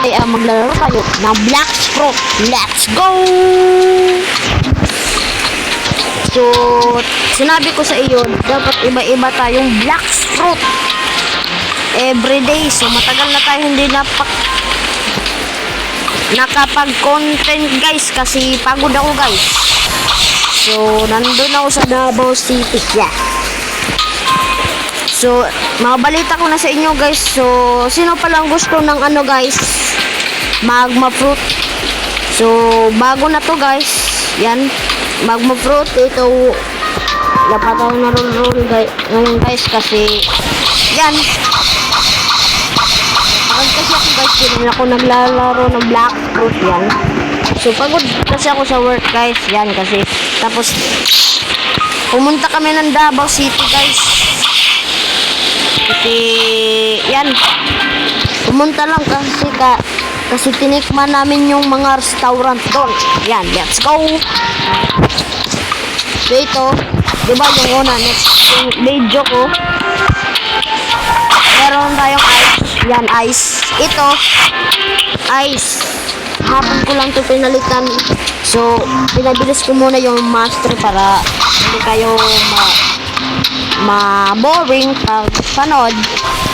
ay ah, maglalaro tayo ng Black Fruit. Let's go! So, sinabi ko sa iyo, dapat iba-iba tayong Black Fruit. Everyday. So, matagal na tayo hindi napak nakapag-content guys kasi pagod ako guys. So, nandun ako sa Davao City. Yeah. So, mga ko na sa inyo guys. So, sino palang gusto ng ano guys? Magma fruit. So, bago na to guys. Yan. Magma fruit. Ito, dapat ako na roll guys. Ngayon guys kasi, yan. Pagod kasi ako guys. Hindi ako naglalaro ng black fruit yan. So, pagod kasi ako sa work guys. Yan kasi. Tapos, pumunta kami ng Davao City guys. Kasi, yan. Pumunta lang kasi ka, kasi tinikman namin yung mga restaurant doon. Yan, let's go. So, ito, di ba yung una, next yung video ko, meron tayong ice. Yan, ice. Ito, ice. Hapon ko lang ito pinalitan. So, pinabilis ko muna yung master para hindi kayo ma ma-boring pag panood.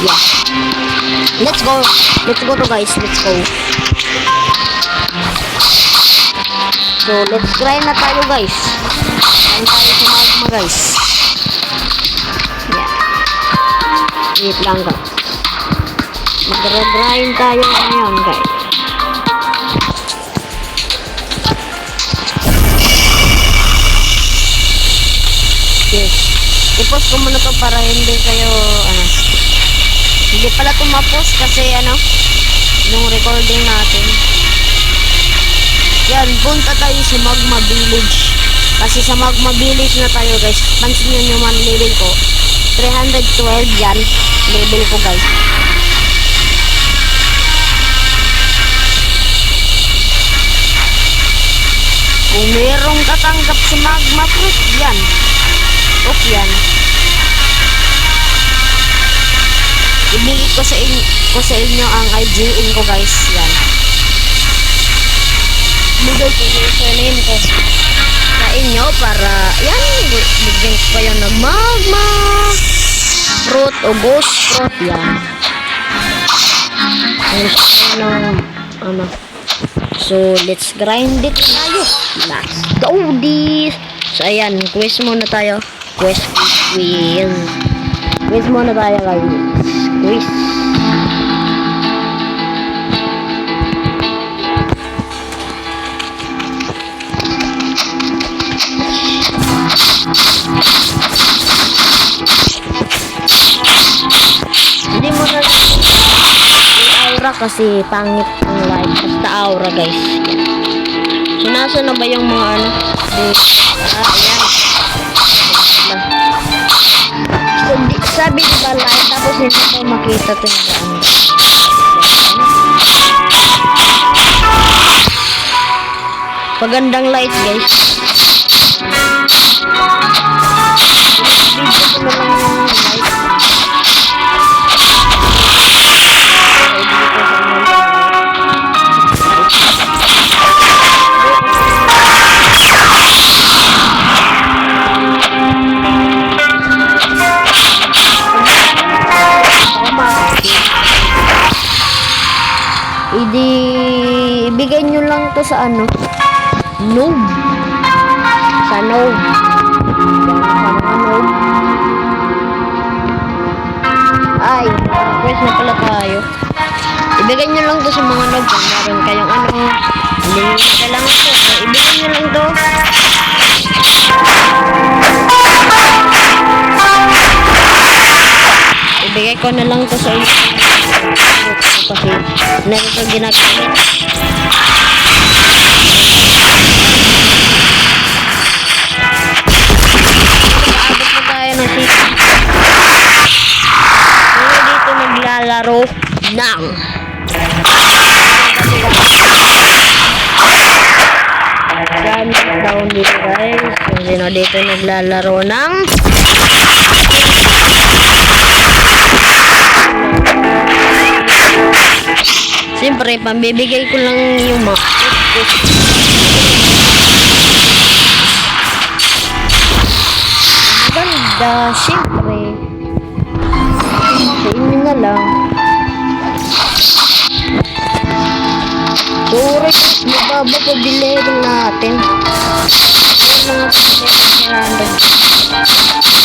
Yeah. Let's go. Let's go to guys. Let's go. So, let's grind na tayo guys. Grind tayo sa magma guys. Yeah. Wait lang guys. Mag-grind tayo ngayon guys. Yes. I-post ko muna to para hindi kayo, ano, hindi pala tumapos kasi, ano, yung recording natin. Yan, punta tayo sa Magma Village. Kasi sa Magma Village na tayo, guys. Pansin nyo naman level ko. 312 yan. Level ko, guys. Kung merong katanggap sa Magma Fruit, yan. Okay yan. Ibigay ko sa inyo, ko sa inyo ang IGN ko guys. Yan. Bigay ko yung username ko sa inyo para yan, bigyan ko kayo ng magma fruit o ghost fruit yan. Yan ano, ano. So, let's grind it tayo. Let's go this. So, ayan, quiz muna tayo. Quiz, quiz, quiz muna tayo guys. Quiz. Hindi mo na aura kasi pangit ang light. Basta aura guys. So, nasa na ba yung mga ano? Ah, makita ito yung daan. Pagandang light, guys. Video ko na ibigay nyo lang to sa ano? Noob. Sa noob. Ay, request na pala tayo. Ibigay nyo lang to sa mga noob kung meron kayong ano. Hindi nyo kailangan to. Ibigay nyo lang to. Ibigay ko na lang to sa inyo. Kasi never ko ginagamit. Aabot na tayo ng city. Pero dito naglalaro ng Yan, down dito guys. Sino dito naglalaro ng Siyempre, pambibigay ko lang yung mga outfit. Maganda, siyempre. Hintayin nyo na lang. Sorry, mababa pa bilhin natin. Yung mga 700.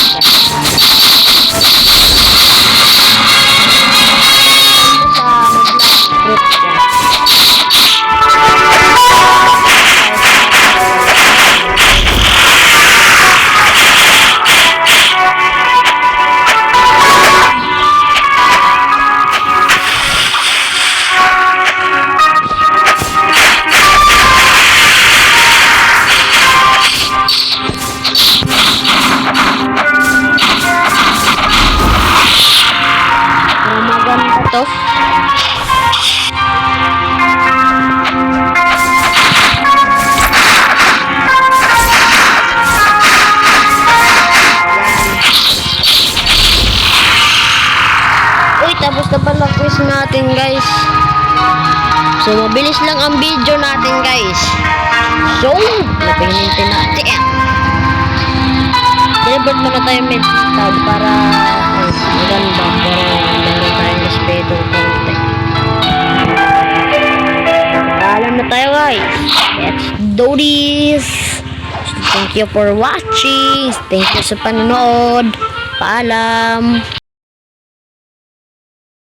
Na pala quiz natin, guys. So, mabilis lang ang video natin, guys. So, napinintay natin. Teleport muna tayo mid tab para ay, maganda pero meron tayong respeto konti. Paalam na tayo guys. Let's do this. Thank you for watching. Thank you sa panonood. Paalam.